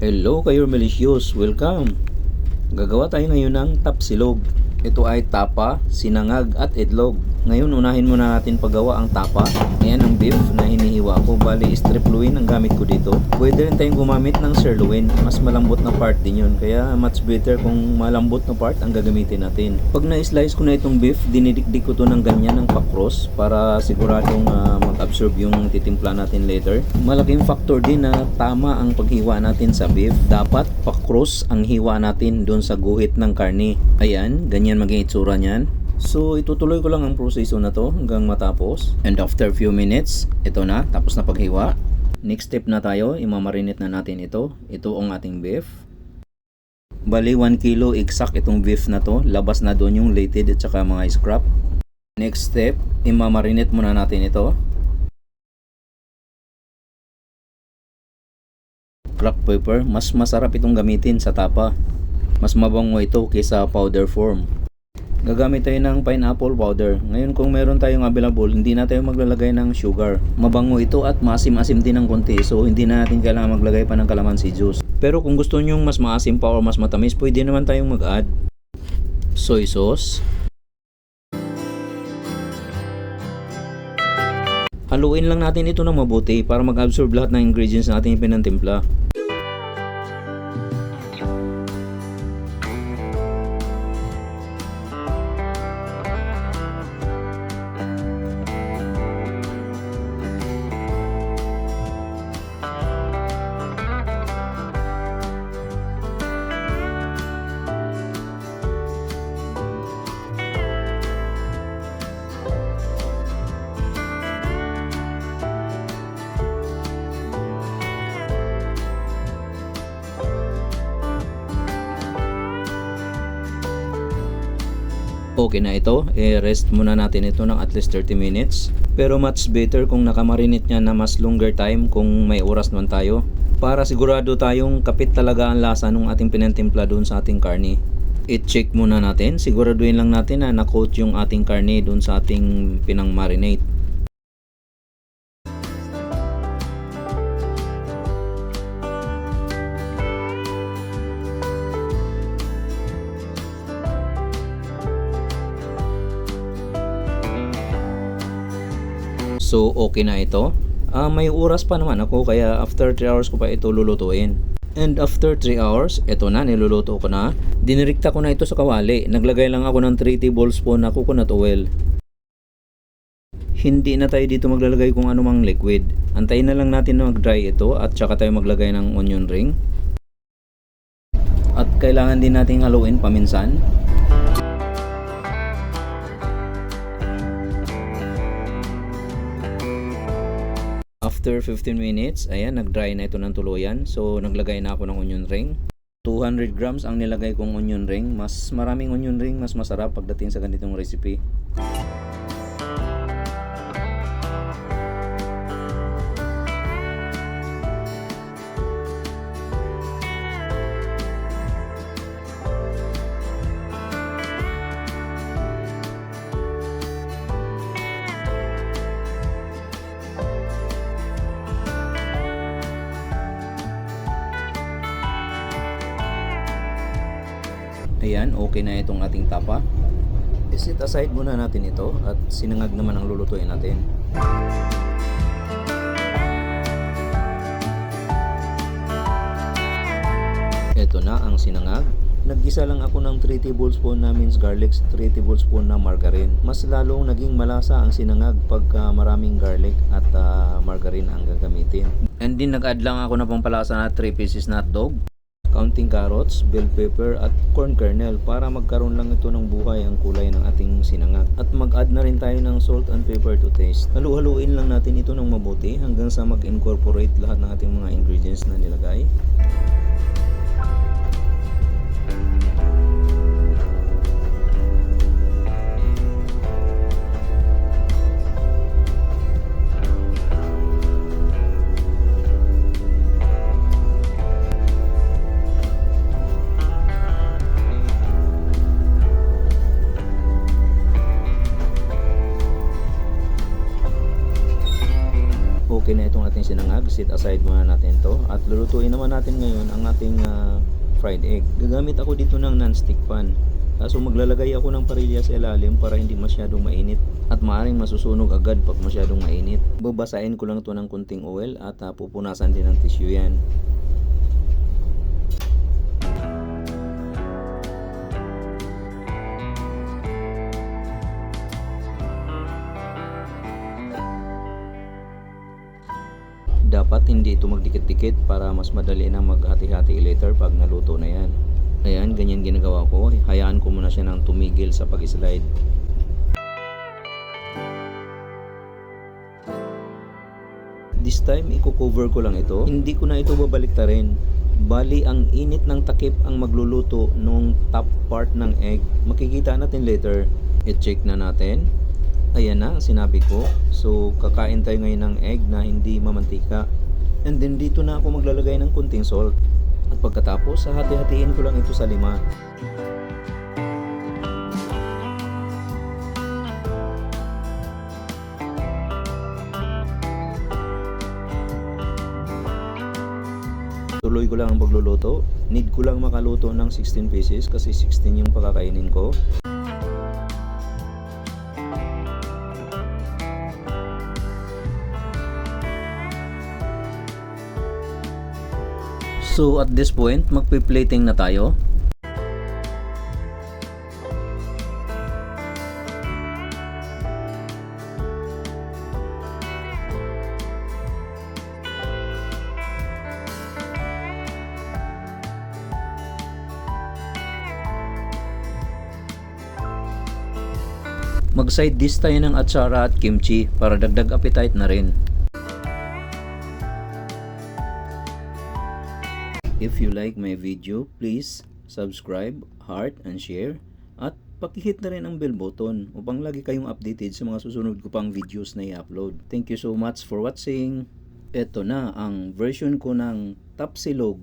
Hello kayo malicious, welcome! Gagawa tayo ngayon ng tapsilog. Ito ay tapa, sinangag at itlog. Ngayon unahin muna natin paggawa ang tapa. Ayan ang beef na hinihiwa ko. Bali strip loin ang gamit ko dito. Pwede rin tayong gumamit ng sirloin. Mas malambot na part din yun. Kaya much better kung malambot na part ang gagamitin natin. Pag na-slice ko na itong beef, dinidikdik ko to ng ganyan ng pakros para siguradong ah, mag-absorb yung titimpla natin later. Malaking factor din na tama ang paghiwa natin sa beef. Dapat pakros ang hiwa natin doon sa guhit ng karne. Ayan, ganyan maging itsura niyan. So, itutuloy ko lang ang proseso na to hanggang matapos. And after few minutes, ito na, tapos na paghiwa. Next step na tayo, imamarinate na natin ito. Ito ang ating beef. Bali, 1 kilo exact itong beef na to. Labas na doon yung lated at saka mga scrap. Next step, imamarinate muna natin ito. Crack pepper, mas masarap itong gamitin sa tapa. Mas mabango ito kaysa powder form. Gagamit tayo ng pineapple powder. Ngayon kung meron tayong available, hindi na tayo maglalagay ng sugar. Mabango ito at maasim-asim din ng konti. So hindi na natin kailangan maglagay pa ng calamansi juice. Pero kung gusto nyo mas maasim pa o mas matamis, pwede naman tayong mag-add. Soy sauce. Haluin lang natin ito ng mabuti para mag-absorb lahat ng ingredients natin yung okay na ito, i-rest muna natin ito ng at least 30 minutes. Pero much better kung nakamarinate niya na mas longer time kung may oras naman tayo. Para sigurado tayong kapit talaga ang lasa ng ating pinantimpla doon sa ating karne. I-check muna natin, siguraduhin lang natin na na-coat yung ating karne doon sa ating pinang So okay na ito. Ah, may oras pa naman ako kaya after 3 hours ko pa ito lulutuin. And after 3 hours, ito na niluluto ko na. Dinirikta ko na ito sa kawali. Naglagay lang ako ng 3 tablespoon na coconut oil. Hindi na tayo dito maglalagay kung anumang liquid. Antayin na lang natin na mag-dry ito at saka tayo maglagay ng onion ring. At kailangan din nating haluin paminsan. After 15 minutes, ayan, nag-dry na ito ng tuluyan. So, naglagay na ako ng onion ring. 200 grams ang nilagay kong onion ring. Mas maraming onion ring, mas masarap pagdating sa ganitong recipe. Ayan, okay na itong ating tapa. Isit aside muna natin ito at sinangag naman ang lulutuin natin. Ito na ang sinangag. Naggisa lang ako ng 3 tablespoon na minced garlic, 3 tablespoon na margarine. Mas lalong naging malasa ang sinangag pagka maraming garlic at ah, margarine ang gagamitin. And din nag-add lang ako na pampalasa na 3 pieces na hotdog counting carrots, bell pepper at corn kernel para magkaroon lang ito ng buhay ang kulay ng ating sinangag. At mag-add na rin tayo ng salt and pepper to taste. Halu-haluin lang natin ito ng mabuti hanggang sa mag-incorporate lahat ng ating mga ingredients na nilagay. Sinangag. Sit aside muna natin to. At lulutuin naman natin ngayon ang ating ah, fried egg. Gagamit ako dito ng non-stick pan. Kaso maglalagay ako ng parilya sa ilalim para hindi masyadong mainit at maaring masusunog agad pag masyadong mainit. Babasain ko lang ito ng kunting oil at ah, pupunasan din ng tissue yan. Hindi ito magdikit-dikit para mas madali na maghati-hati later pag naluto na yan. Ayan, ganyan ginagawa ko. Hayaan ko muna siya ng tumigil sa pag-slide. This time, i-cover ko lang ito. Hindi ko na ito babalik rin. Bali, ang init ng takip ang magluluto nung top part ng egg. Makikita natin later. I-check na natin. Ayan na, sinabi ko. So, kakain tayo ngayon ng egg na hindi mamantika. And then, dito na ako maglalagay ng kunting salt. At pagkatapos, hati-hatiin ko lang ito sa lima. Tuloy ko lang ang pagluluto. Need ko lang makaluto ng 16 pieces kasi 16 yung pakakainin ko. So at this point, magpi-plating na tayo. Mag-side dish tayo ng atsara at kimchi para dagdag appetite na rin. If you like my video, please subscribe, heart, and share. At pakihit na rin ang bell button upang lagi kayong updated sa mga susunod ko pang videos na i-upload. Thank you so much for watching. Ito na ang version ko ng Tapsilog